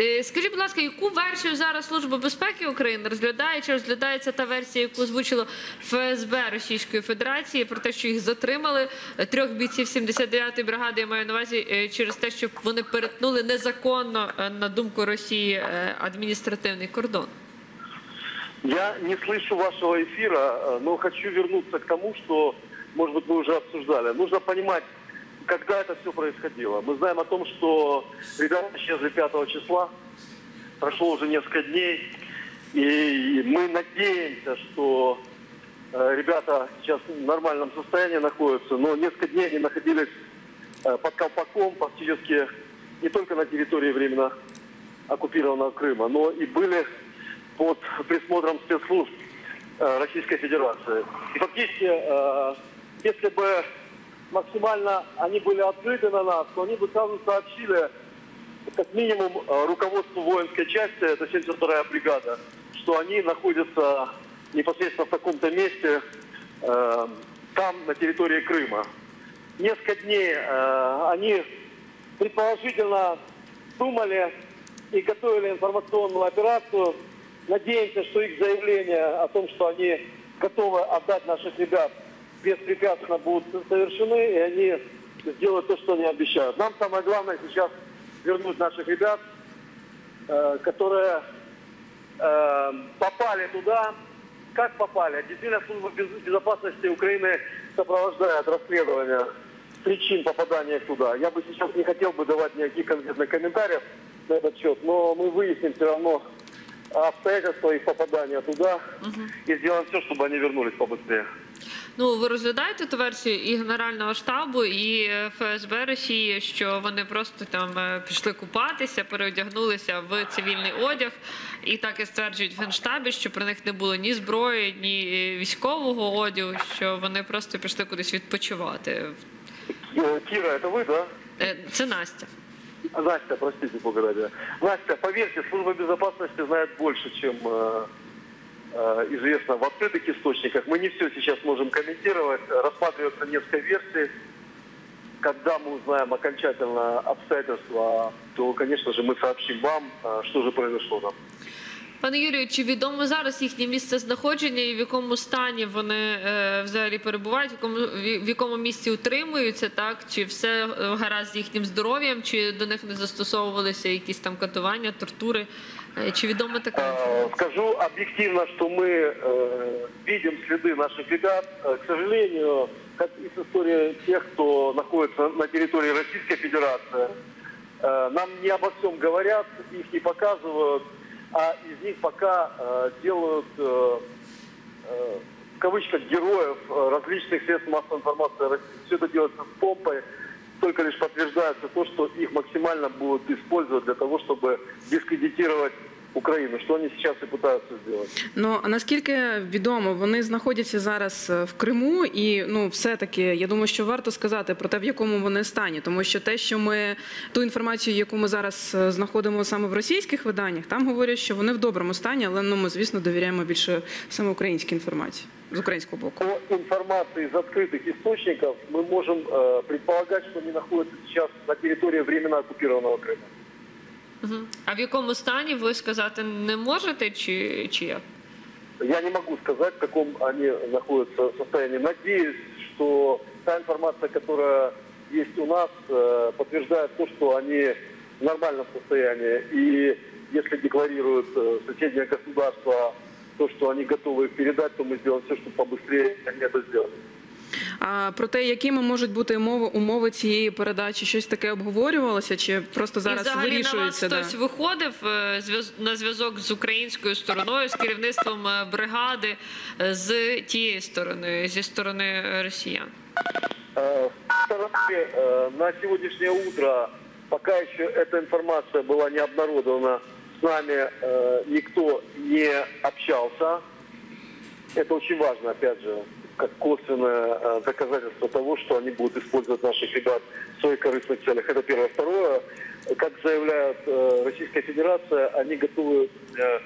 Е, Скажіть, будь ласка, яку версію зараз Служба безпеки України розглядає? Чи розглядається та версія, яку озвучило ФСБ Російської Федерації про те, що їх затримали е, трьох бійців 79-ї бригади, я маю на увазі е, через те, що вони перетнули незаконно е, на думку Росії е, адміністративний кордон? Я не слышу вашего эфира, э, но хочу вернуться к тому, что, может быть, мы уже обсуждали. Нужно понимать, когда это все происходило. Мы знаем о том, что ребята исчезли 5 числа, прошло уже несколько дней, и мы надеемся, что э, ребята сейчас в нормальном состоянии находятся, но несколько дней они находились э, под колпаком, фактически не только на территории временно оккупированного Крыма, но и были под присмотром спецслужб э, Российской Федерации. И фактически, если бы максимально они были открыты на нас, то они бы сразу сообщили, как минимум, э, руководству воинской части, это 72-я бригада, что они находятся непосредственно в таком-то месте, э, там, на территории Крыма. Несколько дней э, они предположительно думали и готовили информационную операцию. Надеемся, что их заявления о том, что они готовы отдать наших ребят, беспрепятственно будут совершены, и они сделают то, что они обещают. Нам самое главное сейчас вернуть наших ребят, э, которые э, попали туда. Как попали? Действительно, служба без- безопасности Украины сопровождает расследование причин попадания туда. Я бы сейчас не хотел бы давать никаких конкретных комментариев на этот счет, но мы выясним все равно обстоятельства их попадания туда и сделаем все, чтобы они вернулись побыстрее. Ну, ви розглядаєте ту версію і Генерального штабу, і е, ФСБ Росії, що вони просто там е, пішли купатися, переодягнулися в цивільний одяг, і так і стверджують в генштабі, що при них не було ні зброї, ні е, військового одягу, що вони просто пішли кудись відпочивати. Э, Кира, это вы, да? Е, Це Настя. А, Настя, простите, Бога ради. Настя, поверьте, служба безопасности знает больше, чем э, э, Известно в открытых источниках. Мы не все сейчас можем комментировать. Рассматриваются несколько версий. Когда мы узнаем окончательно обстоятельства, то, конечно же, мы сообщим вам, э, что же произошло там. Пане Юрію, чи відомо зараз їхнє місце знаходження і в якому стані вони е, взагалі перебувають, в якому, в якому місці утримуються, так? Чи все е, гаразд з їхнім здоров'ям, чи до них не застосовувалися якісь там катування, тортури? Е, Чи відомо така Э, інформація? Скажу объективно, что мы э, видим следы наших ребят. Э, К сожалению, как и с историей тех, кто находится на территории Российской Федерации, э, нам не обо всем говорят, их не показывают, А из них пока э, делают э, э, в кавычках героев э, различных средств массовой информации России. Все это делается с помпой, только лишь подтверждается то, что их максимально будут использовать для того, чтобы дискредитировать Украину, что они сейчас и пытаются сделать. Ну а наскільки відомо, вони знаходяться зараз е, в Криму, і ну все-таки я думаю, що варто сказати про те, в якому вони стані, тому що те, що ми ту інформацію, яку ми зараз е, знаходимо саме в російських виданнях, там говорять, що вони в доброму стані, але ну ми звісно довіряємо більше саме українській інформації з українського боку. По информации из открытых источников мы можем э, предполагать, что они находятся сейчас на территории временно оккупированного Крыма. Мгм. А в якому стані ви сказати не можете, чи, чи як? Я не могу сказать, в каком они находятся состоянии. Надеюсь, что та информация, которая есть у нас, э, подтверждает то, что они в нормальном состоянии. И если декларируют э, соседнее государство то, что они готовы их передать, то мы сделаем все, чтобы побыстрее они это сделали. А про те, якими можуть бути умови, умови цієї передачі, щось таке обговорювалося, чи просто І зараз взагалі на вас вирішується? да? хтось виходив е, зв'яз- на зв'язок з українською стороною, з керівництвом е, бригади, е, з тієї сторони, зі сторони е, росіян? Э, с стороны, э, на сегодняшнее утро, пока еще эта информация была не обнародована, с нами э, никто не общался. Это очень важно, опять же, как косвенное э, доказательство того, что они будут использовать наших ребят в своих корыстных целях. Это первое. Второе, как заявляет э, Российская Федерация, они готовы э,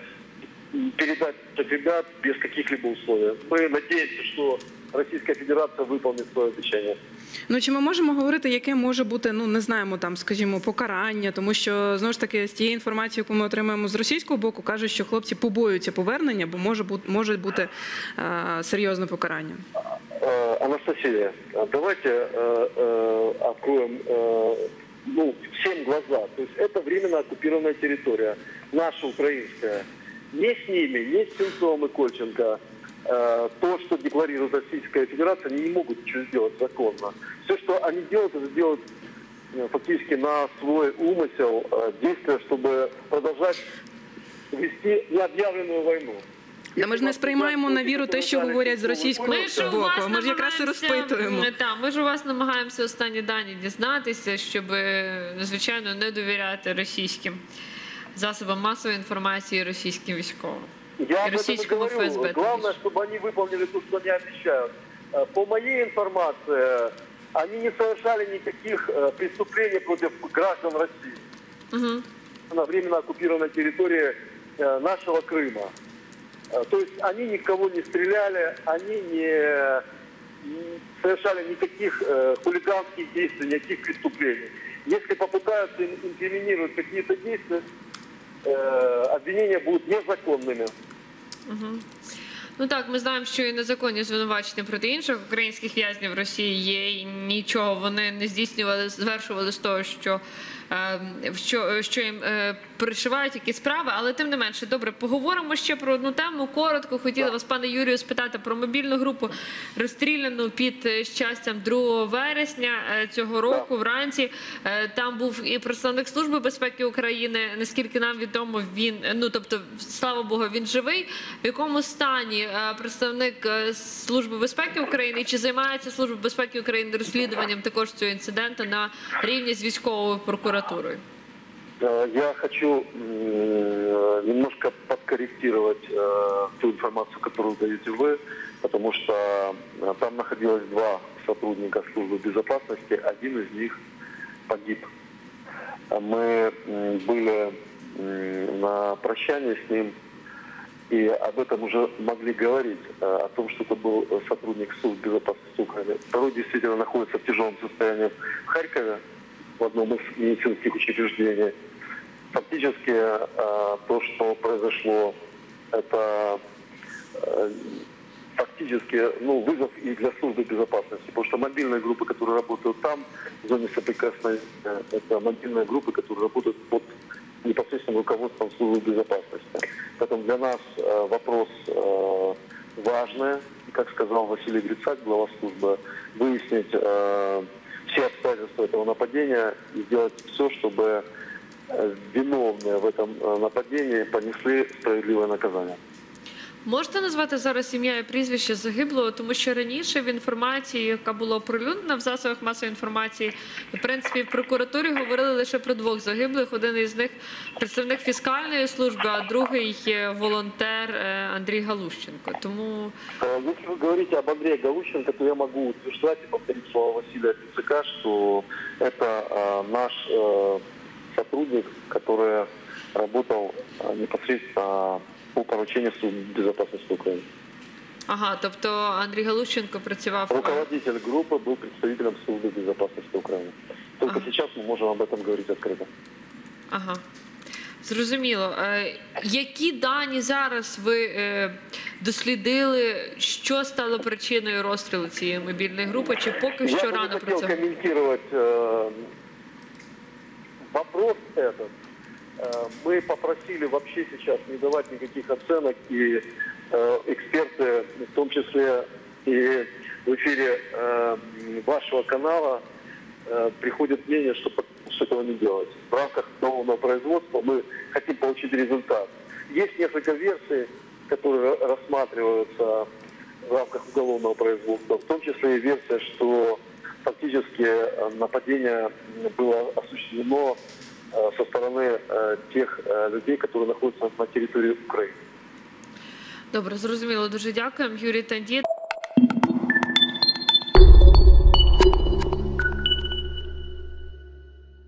передать этих ребят без каких-либо условий. Мы надеемся, что Российская Федерация выполнит свое обещание. Ну чи ми можемо говорити, яке може бути, ну не знаємо, там, скажімо, покарання, тому що знову ж таки з тієї інформації, яку ми отримуємо з російського боку, кажуть, що хлопці побоюються повернення, бо може бути може бути е, серйозне покарання. Э, Анастасия, э, давайте э, э, откроем э, ну, всем глаза. То есть это временно оккупированная территория, наша украинская. Не с ними, не с Сенцовым и Кольченко. э, то, что декларирует Российская Федерация, они не могут ничего сделать законно. Все, что они делают, это делают э, фактически на свой умысел э, действия, чтобы продолжать вести необъявленную войну. Та ми ж не сприймаємо на віру те, що говорять з російського Ми ж у боку. вас Ми ж якраз і намагаємося- розпитуємо. М, Та, ми ж у вас намагаємося останні дані дізнатися, щоб, е, звичайно, не довіряти російським засобам масової інформації, російським військовим. Я об этом и российскому говорю. ФСБ, Главное, чтобы они выполнили то, что они обещают. Э, По моей информации, они не совершали никаких э, преступлений против граждан России Угу. на временно оккупированной территории э, нашего Крыма. То есть они никого не стреляли, они не совершали никаких хулиганских действий, никаких преступлений. Если попытаются ин- инкриминировать какие-то действия, обвинения будут незаконными. Ну так, ми знаємо, що і незаконні звинувачення проти інших українських в'язнів Росії є, і нічого вони не здійснювали, звершували з того, що, е, що, що їм е, пришивають які справи. Але тим не менше, добре, поговоримо ще про одну тему. Коротко хотіла вас, пане Юрію, спитати про мобільну групу, розстріляну під е, щастям 2 вересня е, цього року. Вранці там був і представник служби безпеки України. Наскільки нам відомо, він ну тобто, слава Богу, він живий. В якому стані представник служби безпеки України чи займається служба безпеки України розслідуванням також цього інциденту на рівні з військовою прокуратурою? Э, Я хочу э, немножко подкорректировать э, ту информацию, которую даете вы, потому что там находилось два сотрудника службы безопасности, один из них погиб. Мы были на прощании с ним и об этом уже могли говорить, о том, что это был сотрудник службы безопасности Украины. Второй действительно находится в тяжелом состоянии в Харькове, в одном из медицинских учреждений. Фактически э, то, что произошло, это э, фактически ну, вызов и для службы безопасности, потому что мобильные группы, которые работают там, в зоне соприкосновения, это мобильные группы, которые работают под непосредственным руководством службы безопасности. Поэтому для нас э, вопрос важный, как сказал Василий Грицак, глава службы, выяснить все обстоятельства этого нападения и сделать все, чтобы э, виновные в этом э, нападении понесли справедливое наказание. Можете назвати зараз ім'я і прізвище загиблого, тому що раніше в інформації, яка була оприлюднена в засобах масової інформації, в принципі, в прокуратурі говорили лише про двох загиблих. Один із них представник фіскальної служби, а другий є волонтер е, Андрій Галущенко. Тому Э, Если вы говорите об Андрее Галущенко, то я могу утверждать и повторить слова Василия Пиццака, что это э, наш э, сотрудник, который работал э, непосредственно по поручению Службы безопасности Украины. ага, тобто Андрій Галущенко працював. е, Руководитель группы был представителем Службы безопасности Украины. Только Ага. сейчас мы можем об этом говорить открыто. Ага. Зрозуміло. Е, Які дані зараз ви е, дослідили, що стало причиною розстрілу цієї мобільної групи? Чи поки що Я бы не рано про хотел це? комментировать э, вопрос этот. Э, мы попросили вообще сейчас не давать никаких оценок, и э, эксперты, в том числе и в эфире э, вашего канала, э, приходит мнение, что, что этого не делать. В рамках нового производства мы хотим получить результат. Есть несколько версий, которые рассматриваются в рамках уголовного производства, в том числе и версия, что фактически э, нападение было осуществлено со стороны э, тех э, людей, которые находятся на территории Украины. Добре, зрозуміло. Дуже дякуємо. Юрій Тандіт,